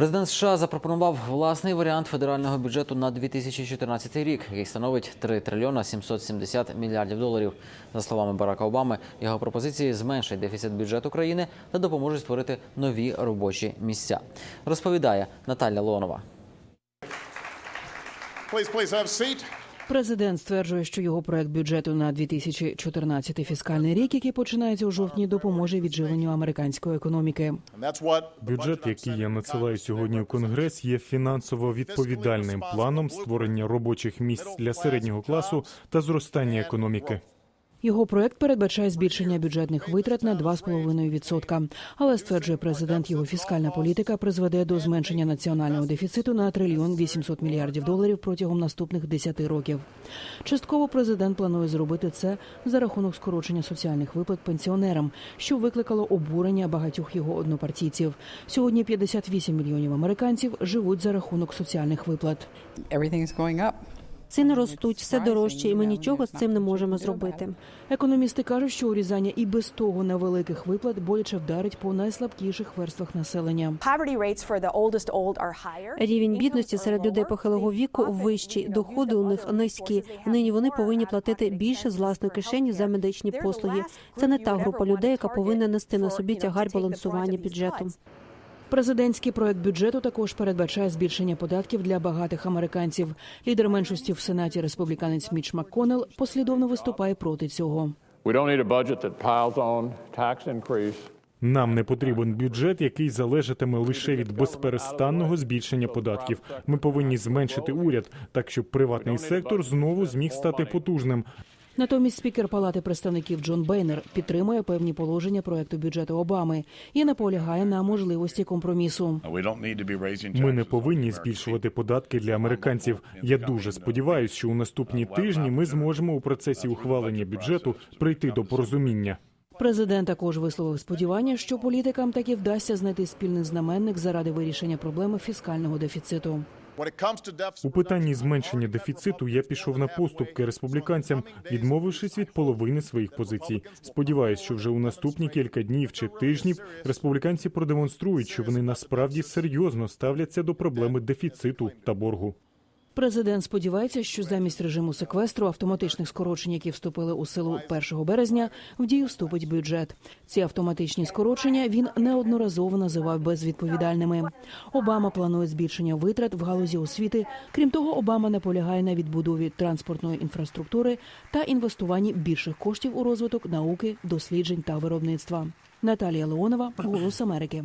Президент США запропонував власний варіант федерального бюджету на 2014 рік, який становить 3 трильйона 770 мільярдів доларів. За словами Барака Обами, його пропозиції зменшать дефіцит бюджету країни та допоможуть створити нові робочі місця. Розповідає Наталя Лонова. Please, please have a seat. Президент стверджує, що його проект бюджету на 2014 фіскальний рік, який починається у жовтні, допоможе відживленню американської економіки. Бюджет, який я надсилаю сьогодні у Конгрес, є фінансово відповідальним планом створення робочих місць для середнього класу та зростання економіки. Його проект передбачає збільшення бюджетних витрат на 2,5%. Але стверджує президент, його фіскальна політика призведе до зменшення національного дефіциту на трильйон 800 мільярдів доларів протягом наступних 10 років. Частково президент планує зробити це за рахунок скорочення соціальних виплат пенсіонерам, що викликало обурення багатьох його однопартійців. Сьогодні 58 мільйонів американців живуть за рахунок соціальних виплат. Ціни ростуть все дорожче, і ми нічого з цим не можемо зробити. Економісти кажуть, що урізання і без того невеликих виплат боляче вдарить по найслабкіших верствах населення. Рівень бідності серед людей похилого віку вищий, доходи у них низькі. Нині вони повинні платити більше з власної кишені за медичні послуги. Це не та група людей, яка повинна нести на собі тягар балансування бюджету. Президентський проект бюджету також передбачає збільшення податків для багатих американців. Лідер меншості в сенаті республіканець Міч МакКоннелл послідовно виступає проти цього. Нам не потрібен бюджет, який залежатиме лише від безперестанного збільшення податків. Ми повинні зменшити уряд, так щоб приватний сектор знову зміг стати потужним. Натомість спікер Палати представників Джон Бейнер підтримує певні положення проекту бюджету Обами і наполягає на можливості компромісу. Ми не повинні збільшувати податки для американців. Я дуже сподіваюся, що у наступні тижні ми зможемо у процесі ухвалення бюджету прийти до порозуміння. Президент також висловив сподівання, що політикам таки вдасться знайти спільний знаменник заради вирішення проблеми фіскального дефіциту. У питанні зменшення дефіциту я пішов на поступки республіканцям, відмовившись від половини своїх позицій. Сподіваюсь, що вже у наступні кілька днів чи тижнів республіканці продемонструють, що вони насправді серйозно ставляться до проблеми дефіциту та боргу. Президент сподівається, що замість режиму секвестру автоматичних скорочень, які вступили у силу 1 березня, в дію вступить бюджет. Ці автоматичні скорочення він неодноразово називав безвідповідальними. Обама планує збільшення витрат в галузі освіти. Крім того, Обама наполягає на відбудові транспортної інфраструктури та інвестуванні більших коштів у розвиток науки, досліджень та виробництва. Наталія Леонова, Голос Америки.